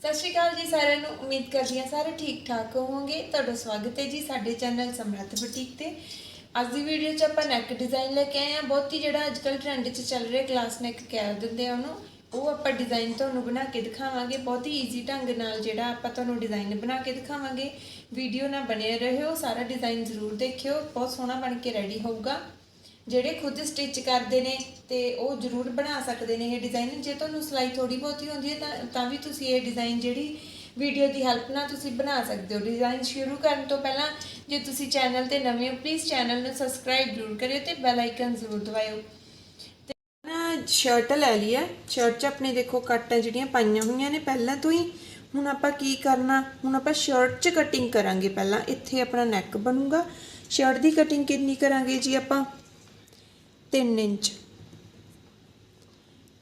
ਸਤਿ ਸ਼੍ਰੀ ਅਕਾਲ ਜੀ ਸਾਰਿਆਂ ਨੂੰ, ਉਮੀਦ ਕਰਦੀ ਹਾਂ ਸਾਰੇ ਠੀਕ ਠਾਕ ਹੋਵੋਗੇ। ਤੁਹਾਡਾ ਸਵਾਗਤ ਹੈ ਜੀ ਸਾਡੇ ਚੈਨਲ ਸਮਰੱਥ ਬੁਟੀਕ ਤੇ। ਅੱਜ ਦੀ ਵੀਡੀਓ 'ਚ ਆਪਾਂ ਨੈਕ ਡਿਜ਼ਾਈਨ ਲੈ ਕੇ ਆਏ ਹਾਂ। ਬਹੁਤ ਹੀ ਜਿਹੜਾ ਅੱਜ ਅੱਜਕੱਲ ਟ੍ਰੈਂਡ 'ਚ ਚੱਲ ਰਿਹਾ ਕਲਾਸ ਨੈਕ ਕਹਿ ਦਿੰਦੇ ਆ ਉਹਨੂੰ। ਉਹ ਆਪਾਂ ਡਿਜ਼ਾਈਨ ਤੁਹਾਨੂੰ ਬਣਾ ਕੇ ਦਿਖਾਵਾਂਗੇ। ਬਹੁਤ ਹੀ ਈਜ਼ੀ ਢੰਗ ਨਾਲ ਜਿਹੜਾ ਆਪਾਂ ਤੁਹਾਨੂੰ ਡਿਜ਼ਾਈਨ ਬਣਾ ਕੇ ਦਿਖਾਵਾਂਗੇ। ਵੀਡੀਓ ਨਾਲ ਬਣੇ ਰਹੋ, ਸਾਰਾ ਡਿਜ਼ਾਈਨ ਜ਼ਰੂਰ ਦੇਖਿਓ। ਬਹੁਤ ਸੋਹਣਾ ਬਣ ਕੇ ਰੈਡੀ ਹੋਊਗਾ। ਜਿਹੜੇ ਖੁਦ ਸਟਿਚ ਕਰਦੇ ਨੇ ਤੇ ਉਹ ਜ਼ਰੂਰ ਬਣਾ ਸਕਦੇ ਨੇ ਇਹ ਡਿਜ਼ਾਈਨ ਜੇ ਤੁਹਾਨੂੰ ਸਿਲਾਈ ਥੋੜੀ ਬਹੁਤੀ ਹੁੰਦੀ ਹੈ ਤਾਂ ਤਾਂ ਵੀ ਤੁਸੀਂ ਇਹ ਡਿਜ਼ਾਈਨ ਜਿਹੜੀ ਵੀਡੀਓ ਦੀ ਹੈਲਪ ਨਾਲ ਤੁਸੀਂ ਬਣਾ ਸਕਦੇ ਹੋ। ਡਿਜ਼ਾਈਨ ਸ਼ੁਰੂ ਕਰਨ ਤੋਂ ਪਹਿਲਾਂ ਜੇ ਤੁਸੀਂ ਚੈਨਲ ਤੇ ਨਵੇਂ ਹੋ ਪਲੀਜ਼ ਚੈਨਲ ਨੂੰ ਸਬਸਕ੍ਰਾਈਬ ਜ਼ਰੂਰ ਕਰਿਓ ਤੇ ਬੈਲ ਆਈਕਨ ਜ਼ਰੂਰ ਦਬਾਇਓ। ਤੇ ਨਾ ਸ਼ਰਟ ਲੈ ਲਈ ਹੈ। ਸ਼ਰਟ 'ਚ ਆਪਣੇ ਦੇਖੋ ਕੱਟਾਂ ਜਿਹੜੀਆਂ ਪਾਈਆਂ ਹੋਈਆਂ ਨੇ ਪਹਿਲਾਂ ਤੋਂ ਹੀ। ਹੁਣ ਆਪਾਂ ਕੀ ਕਰਨਾ? ਹੁਣ ਆਪਾਂ ਸ਼ਰਟ 'ਚ ਕਟਿੰਗ ਕਰਾਂਗੇ ਪਹਿਲਾਂ। ਇੱਥੇ ਆਪਣਾ ਨੈਕ ਬਣੂਗਾ। ਸ਼ਰਟ ਦੀ ਕਟਿੰਗ ਕਿੰਨੀ ਕਰਾਂਗੇ ਜੀ ਆਪਾਂ? 3 ਇੰਚ।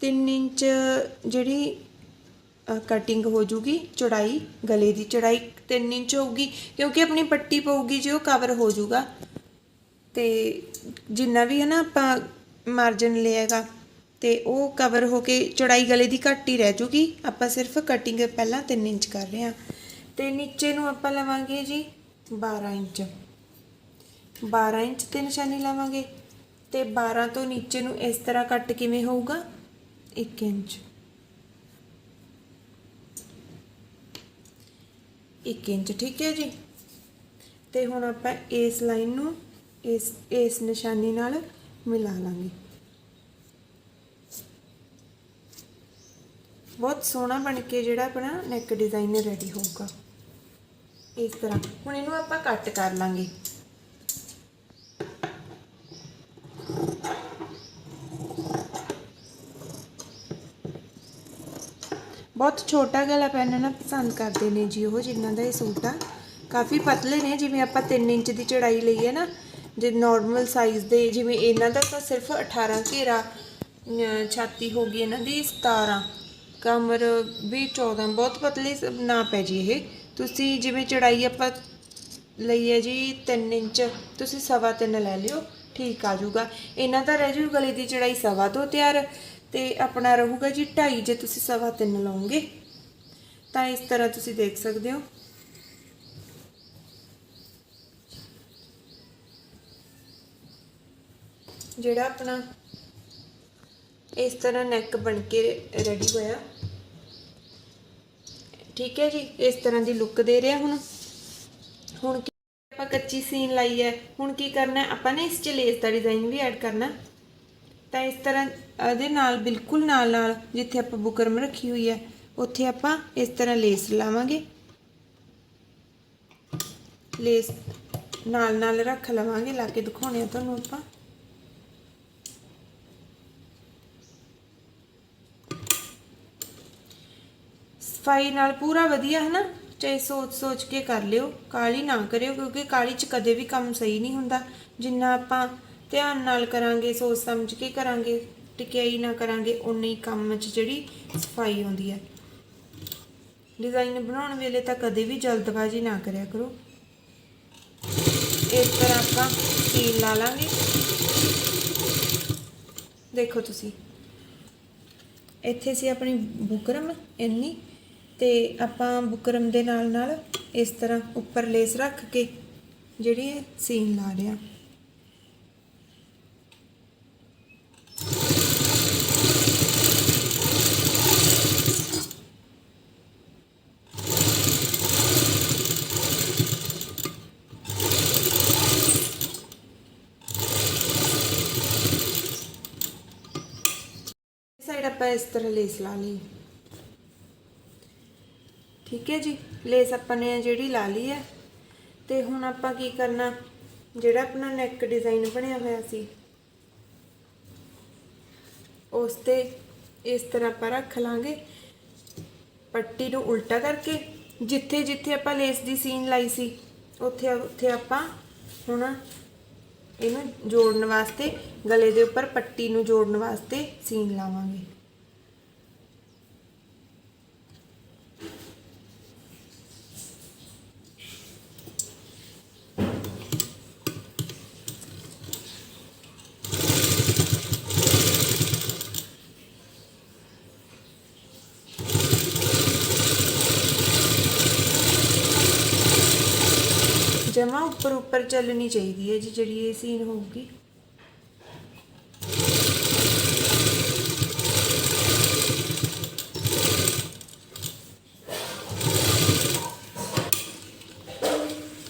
3 ਇੰਚ ਜਿਹੜੀ ਕਟਿੰਗ ਹੋ ਜੂਗੀ ਚੌੜਾਈ, ਗਲੇ ਦੀ ਚੌੜਾਈ 3 ਇੰਚ ਹੋਊਗੀ, ਕਿਉਂਕਿ ਆਪਣੀ ਪੱਟੀ ਪਊਗੀ ਜੇ ਉਹ ਕਵਰ ਹੋ ਜੂਗਾ ਤੇ ਜਿੰਨਾ ਵੀ ਹੈ ਨਾ ਆਪਾਂ ਮਾਰਜਨ ਲਿਆਗਾ ਤੇ ਉਹ ਕਵਰ ਹੋ ਕੇ ਚੌੜਾਈ ਗਲੇ ਦੀ ਘੱਟ ਹੀ ਰਹਿ ਜੂਗੀ। ਆਪਾਂ ਸਿਰਫ ਕਟਿੰਗ ਪਹਿਲਾਂ 3 ਇੰਚ ਕਰ ਰਹੇ ਹਾਂ। ਤੇ ਨੀਚੇ ਨੂੰ ਆਪਾਂ ਲਵਾਂਗੇ ਜੀ 12 ਇੰਚ। 12 ਇੰਚ ਤੇ ਨਿਸ਼ਾਨੀ ਲਾਵਾਂਗੇ। ਤੇ 12 ਤੋਂ ਨੀਚੇ ਨੂੰ ਇਸ ਤਰ੍ਹਾਂ ਕੱਟ ਕਿਵੇਂ ਹੋਊਗਾ? 1 ਇੰਚ। 1 ਇੰਚ, ਠੀਕ ਹੈ ਜੀ। ਤੇ ਹੁਣ ਆਪਾਂ ਇਸ ਲਾਈਨ ਨੂੰ ਇਸ ਇਸ ਨਿਸ਼ਾਨੀ ਨਾਲ ਮਿਲਾ ਲਾਂਗੇ। ਬਹੁਤ ਸੋਹਣਾ ਬਣ ਕੇ ਜਿਹੜਾ ਆਪਣਾ ਨੈਕ ਡਿਜ਼ਾਈਨ ਰੈਡੀ ਹੋਊਗਾ। ਇਸ ਤਰ੍ਹਾਂ। ਹੁਣ ਇਹਨੂੰ ਆਪਾਂ ਕੱਟ ਕਰ ਲਾਂਗੇ। ਬਹੁਤ ਛੋਟਾ ਗਲਾ ਪਹਿਨਣਾ ਪਸੰਦ ਕਰਦੇ ਨੇ ਜੀ ਉਹ, ਜਿਨ੍ਹਾਂ ਦਾ ਇਹ ਸੂਟ ਆ। ਕਾਫੀ ਪਤਲੇ ਨੇ, ਜਿਵੇਂ ਆਪਾਂ 3 ਇੰਚ ਦੀ ਚੜਾਈ ਲਈ ਹੈ ਨਾ, ਜੇ ਨਾਰਮਲ ਸਾਈਜ਼ ਦੇ, ਜਿਵੇਂ ਇਹਨਾਂ ਦਾ ਤਾਂ ਸਿਰਫ 18 ਘੇਰਾ ਛਾਤੀ ਹੋ ਗਈ ਇਹਨਾਂ ਦੀ 17 ਕਮਰ ਵੀ 14 ਬਹੁਤ ਪਤਲੀ ਸ- ਨਾ ਪੈ ਜੀ ਇਹ। ਤੁਸੀਂ ਜਿਵੇਂ ਚੜਾਈ ਆਪਾਂ ਲਈ ਹੈ ਜੀ 3 ਇੰਚ, ਤੁਸੀਂ ਸਵਾ ਤਿੰਨ ਲੈ ਲਿਓ, ਠੀਕ ਆ ਜਾਊਗਾ। ਇਹਨਾਂ ਦਾ ਰਹਿ ਜੂ ਗਲੇ ਦੀ ਚੜਾਈ ਸਵਾ ਤੋਂ ਤਿਆਰ। ਤੇ ਆਪਣਾ ਰਹੂਗਾ ਜੀ 2.5 ਜੇ ਤੁਸੀਂ ਸਵਾ ਤਿੰਨ ਲਾਉਂਗੇ। ਤਾਂ ਇਸ ਤਰ੍ਹਾਂ ਤੁਸੀਂ ਦੇਖ ਸਕਦੇ ਹੋ। ਜਿਹੜਾ ਆਪਣਾ ਇਸ ਤਰ੍ਹਾਂ ਨੈਕ ਬਣ ਕੇ ਰੈਡੀ ਹੋਇਆ। ਠੀਕ ਹੈ ਜੀ, ਇਸ ਤਰ੍ਹਾਂ ਦੀ ਲੁੱਕ ਦੇ ਰਿਹਾ ਹੁਣ। ਹੁਣ ਕੀ ਆਪਾਂ ਕੱਚੀ ਸੀਨ ਲਾਈ ਹੈ, ਹੁਣ ਕੀ ਕਰਨਾ ਆਪਾਂ ਨੇ ਇਸ ਚ ਲੇਸ ਦਾ ਡਿਜ਼ਾਈਨ ਵੀ ਐਡ ਕਰਨਾ। ਤਾਂ ਇਸ ਤਰ੍ਹਾਂ ਇਹਦੇ ਨਾਲ, ਬਿਲਕੁਲ ਨਾਲ ਨਾਲ ਜਿੱਥੇ ਆਪਾਂ ਬੁਕਰਮ ਰੱਖੀ ਹੋਈ ਹੈ, ਉੱਥੇ ਆਪਾਂ ਇਸ ਤਰ੍ਹਾਂ ਲੇਸ ਲਾਵਾਂਗੇ। ਲੇਸ ਨਾਲ ਨਾਲ ਰੱਖ ਲਵਾਂਗੇ, ਲਾ ਕੇ ਦਿਖਾਉਣੇ ਆ ਤੁਹਾਨੂੰ ਆਪਾਂ। ਸਫ਼ਾਈ ਨਾਲ ਪੂਰਾ ਵਧੀਆ ਹੈ ਨਾ ਚਾਹੇ ਸੋਚ ਸੋਚ ਕੇ ਕਰ ਲਿਓ ਕਾਲੀ ਨਾ ਕਰਿਓ, ਕਿਉਂਕਿ ਕਾਲੀ ਚ ਕਦੇ ਵੀ ਕੰਮ ਸਹੀ ਨਹੀਂ ਹੁੰਦਾ। ਜਿੰਨਾ ਆਪਾਂ ਧਿਆਨ ਨਾਲ ਕਰਾਂਗੇ, ਸੋਚ ਸਮਝ ਕੇ ਕਰਾਂਗੇ, ਟਿਕਿਆਈ ਨਾ ਕਰਾਂਗੇ ਉਨੀ ਕੰਮ 'ਚ ਜਿਹੜੀ ਸਫ਼ਾਈ ਆਉਂਦੀ ਹੈ। ਡਿਜ਼ਾਈਨ ਬਣਾਉਣ ਵੇਲੇ ਤਾਂ ਕਦੇ ਵੀ ਜਲਦਬਾਜ਼ੀ ਨਾ ਕਰਿਆ ਕਰੋ। ਇਸ ਤਰ੍ਹਾਂ ਆਪਾਂ ਸੀਲ ਲਾ ਲਾਂਗੇ। ਦੇਖੋ ਤੁਸੀਂ, ਇੱਥੇ ਸੀ ਆਪਣੀ ਬੁਕਰਮ ਇੰਨੀ ਤੇ ਆਪਾਂ ਬੁਕਰਮ ਦੇ ਨਾਲ ਨਾਲ ਇਸ ਤਰ੍ਹਾਂ ਉੱਪਰ ਲੇਸ ਰੱਖ ਕੇ ਜਿਹੜੀ ਸੀਨ ਲਾ ਰਿਆ ਸਾਈਡ ਆਪਾਂ ਇਸ ਤਰ੍ਹਾਂ ਲੇਸ ਲਾ ਲਈ ਠੀਕ ਹੈ ਜੀ, ਲੇਸ ਆਪਾਂ ਨੇ ਜਿਹੜੀ ਲਾ ਲਈ ਹੈ। ਤੇ ਹੁਣ ਆਪਾਂ ਕੀ ਕਰਨਾ, ਜਿਹੜਾ ਆਪਣਾ ਨੈਕ ਡਿਜ਼ਾਈਨ ਬਣਿਆ ਹੋਇਆ ਸੀ, ਉਸ ਤੇ ਇਸ ਤਰ੍ਹਾਂ ਆਪਾਂ ਰੱਖ ਲਾਂਗੇ। ਪੱਟੀ ਨੂੰ ਉਲਟਾ ਕਰਕੇ, ਜਿੱਥੇ ਜਿੱਥੇ ਆਪਾਂ ਲੇਸ ਦੀ ਸੀਨ ਲਾਈ ਸੀ, ਉੱਥੇ ਉੱਥੇ ਆਪਾਂ ਹੁਣ ਇਹਨੂੰ ਜੋੜਨ ਵਾਸਤੇ, ਗਲੇ ਦੇ ਉੱਪਰ ਪੱਟੀ ਨੂੰ ਜੋੜਨ ਵਾਸਤੇ ਸੀਨ ਲਾਵਾਂਗੇ। ਜਮਾ ਉੱਪਰ ਉੱਪਰ ਚੱਲਣੀ ਚਾਹੀਦੀ ਹੈ ਜੀ, ਜਿਹੜੀ ਇਹ ਸੀਨ ਹੋਊਗੀ।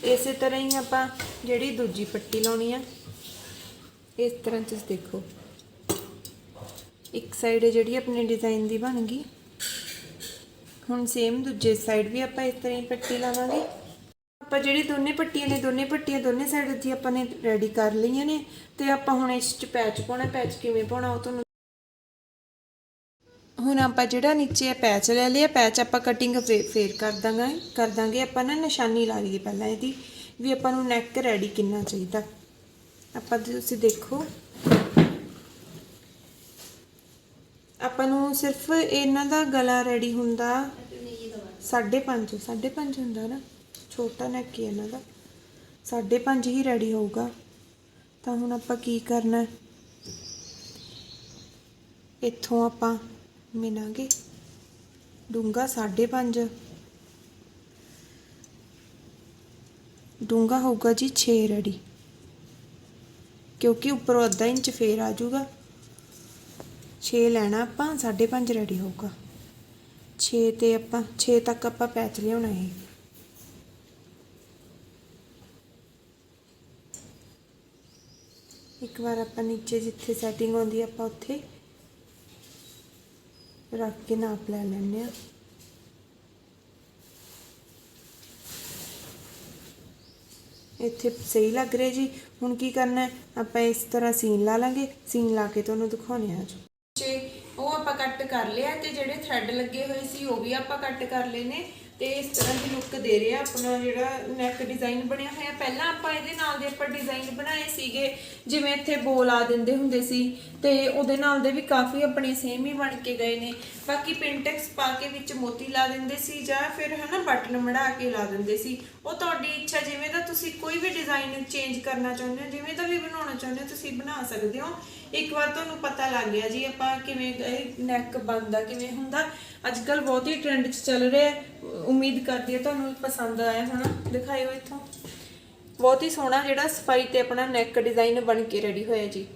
ਇਸੇ ਤਰ੍ਹਾਂ ਹੀ ਆਪਾਂ ਜਿਹੜੀ ਦੂਜੀ ਪੱਟੀ ਲਾਉਣੀ ਆ, ਇਸ ਤਰ੍ਹਾਂ ਤੁਸੀਂ ਦੇਖੋ। ਇੱਕ ਸਾਈਡ ਜਿਹੜੀ ਆਪਣੇ ਡਿਜ਼ਾਈਨ ਦੀ ਬਣ ਗਈ। ਹੁਣ ਸੇਮ ਦੂਜੇ ਸਾਈਡ ਵੀ ਆਪਾਂ ਇਸ ਤਰ੍ਹਾਂ ਹੀ ਪੱਟੀ ਲਾਵਾਂਗੇ। ਆਪਾਂ ਜਿਹੜੀ ਦੋਨੇ ਪੱਟੀਆਂ ਨੇ, ਦੋਨੇ ਪੱਟੀਆਂ ਦੋਨੇ ਸਾਈਡ ਦੀ ਆਪਾਂ ਨੇ ਰੈਡੀ ਕਰ ਲਈਆਂ ਨੇ ਤੇ ਆਪਾਂ ਹੁਣ ਇਸ ਚ ਪੈਚ ਪਾਉਣਾ ਪੈਚ ਕਿਵੇਂ ਪਾਉਣਾ ਉਹ ਤੁਹਾਨੂੰ ਹੁਣ ਆਪਾਂ ਜਿਹੜਾ ਨੀਚੇ ਪੈਚ ਲੈ ਲਿਆ ਪੈਚ ਆਪਾਂ ਕਟਿੰਗ ਫੇਰ ਕਰ ਦਾਂਗੇ ਕਰ ਦਾਂਗੇ ਆਪਾਂ ਨਾ ਨਿਸ਼ਾਨੀ ਲਾ ਲਈਏ ਪਹਿਲਾਂ ਇਹਦੀ ਵੀ ਆਪਾਂ ਨੂੰ ਨੈਕ ਰੈਡੀ ਕਿੰਨਾ ਚਾਹੀਦਾ। ਆਪਾਂ ਤੁਸੀਂ ਦੇਖੋ। ਆਪਾਂ ਨੂੰ ਸਿਰਫ ਇਹਨਾਂ ਦਾ ਗਲਾ ਰੈਡੀ ਹੁੰਦਾ 5.5 5.5 ਹੁੰਦਾ ਨਾ। ਛੋਟਾ ਨੈਕ ਹੀ ਇਹਨਾਂ ਦਾ। 5.5 ਹੀ ਰੈਡੀ ਹੋਊਗਾ। ਤਾਂ ਹੁਣ ਆਪਾਂ ਕੀ ਕਰਨਾ? ਇੱਥੋਂ ਆਪਾਂ ਮਿਨਾਂਗੇ ਡੂੰਗਾ 5.5 ਡੂੰਗਾ ਹੋਊਗਾ ਜੀ 6 ਰੈਡੀ ਕਿਉਂਕਿ ਉੱਪਰੋਂ ਅੱਧਾ ਇੰਚ ਫੇਰ ਆ ਜਾਊਗਾ। 6 ਲੈਣਾ ਆਪਾਂ 5.5 ਰੈਡੀ ਹੋਊਗਾ। 6 ਤੇ ਆਪਾਂ 6 ਤੱਕ ਆਪਾਂ ਪੈਚ ਲਿਆਉਣਾ ਹੈ ਇੱਕ ਵਾਰ ਆਪਾਂ ਨੀਚੇ ਜਿੱਥੇ ਸੈਟਿੰਗ ਆਉਂਦੀ ਆਪਾਂ ਉੱਥੇ ਰੱਖ ਕੇ ਨਾਪ ਲੈ ਲੈਂਦੇ ਆ ਇੱਥੇ ਸਹੀ ਲੱਗ ਰਿਹਾ ਜੀ। ਹੁਣ ਕੀ ਕਰਨਾ ਹੈ? ਆਪਾਂ ਇਸ ਤਰ੍ਹਾਂ ਸੀਨ ਲਾ ਲਾਂਗੇ। ਸੀਨ ਲਾ ਕੇ ਤੁਹਾਨੂੰ ਦਿਖਾਉਣੇ ਆ ਜੀ। ਜੇ ਉਹ ਆਪਾਂ ਕੱਟ ਕਰ ਲਿਆ ਤੇ ਜਿਹੜੇ ਥ੍ਰੈਡ ਲੱਗੇ ਹੋਏ ਸੀ, ਉਹ ਵੀ ਆਪਾਂ ਕੱਟ ਕਰ ਲਏ ਨੇ ਤੇ ਇਸ ਤਰ੍ਹਾਂ ਦੀ ਲੁੱਕ ਦੇ ਰਿਹਾ ਆਪਣਾ ਜਿਹੜਾ ਨੈਕ ਡਿਜ਼ਾਈਨ ਬਣਿਆ ਹੋਇਆ। ਪਹਿਲਾਂ ਆਪਾਂ ਇਹਦੇ ਨਾਲ ਦੇ ਆਪਾਂ ਡਿਜ਼ਾਈਨ ਬਣਾਏ ਸੀਗੇ, ਜਿਵੇਂ ਇੱਥੇ ਬੋਲ ਆ ਦਿੰਦੇ ਹੁੰਦੇ ਸੀ ਤੇ ਉਹਦੇ ਨਾਲ ਦੇ ਵੀ ਕਾਫੀ ਆਪਣੇ ਸੇਮ ਹੀ ਬਣ ਕੇ ਗਏ ਨੇ। ਬਾਕੀ ਪਿੰਟੈਕਸ ਪਾ ਕੇ ਵਿੱਚ ਮੋਤੀ ਲਾ ਦਿੰਦੇ ਸੀ ਜਾਂ ਫਿਰ ਹਨਾ ਬਟਨ ਮੜਾ ਕੇ ਲਾ ਦਿੰਦੇ ਸੀ। ਉਹ ਤੁਹਾਡੀ ਇੱਛਾ ਜਿਵੇਂ ਦਾ ਤੁਸੀਂ ਕੋਈ ਵੀ ਡਿਜ਼ਾਈਨ ਚੇਂਜ ਕਰਨਾ ਚਾਹੁੰਦੇ ਹੋ, ਜਿਵੇਂ ਦਾ ਵੀ ਬਣਾਉਣਾ ਚਾਹੁੰਦੇ ਹੋ, ਤੁਸੀਂ ਬਣਾ ਸਕਦੇ ਹੋ। ਇੱਕ ਵਾਰ ਤੁਹਾਨੂੰ ਪਤਾ ਲੱਗ ਗਿਆ ਜੀ ਆਪਾਂ ਕਿਵੇਂ ਇਹ ਨੈਕ ਬਣਦਾ, ਕਿਵੇਂ ਹੁੰਦਾ। ਅੱਜ ਕੱਲ ਬਹੁਤ ਹੀ ਟ੍ਰੈਂਡ 'ਚ ਚੱਲ ਰਿਹਾ ਹੈ। ਉਮੀਦ ਕਰਦੀ ਹਾਂ ਤੁਹਾਨੂੰ ਪਸੰਦ ਆਇਆ ਹੋਣਾ। ਦਿਖਾਇਓ ਇੱਥੋਂ। ਬਹੁਤ ਹੀ ਸੋਹਣਾ ਜਿਹੜਾ ਸਫ਼ਾਈ ਤੇ ਆਪਣਾ ਨੈਕ ਡਿਜ਼ਾਈਨ ਬਣ ਕੇ ਰੈਡੀ ਹੋਇਆ ਜੀ।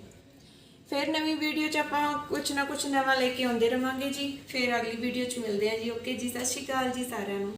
ਫਿਰ ਨਵੀਂ ਵੀਡੀਓ 'ਚ ਆਪਾਂ ਕੁਝ ਨਾ ਕੁਝ ਨਵਾਂ ਲੈ ਕੇ ਆਉਂਦੇ ਰਵਾਂਗੇ ਜੀ। ਫਿਰ ਅਗਲੀ ਵੀਡੀਓ 'ਚ ਮਿਲਦੇ ਹਾਂ ਜੀ। ਓਕੇ ਜੀ, ਸਤਿ ਸ਼੍ਰੀ ਅਕਾਲ ਜੀ ਸਾਰਿਆਂ ਨੂੰ।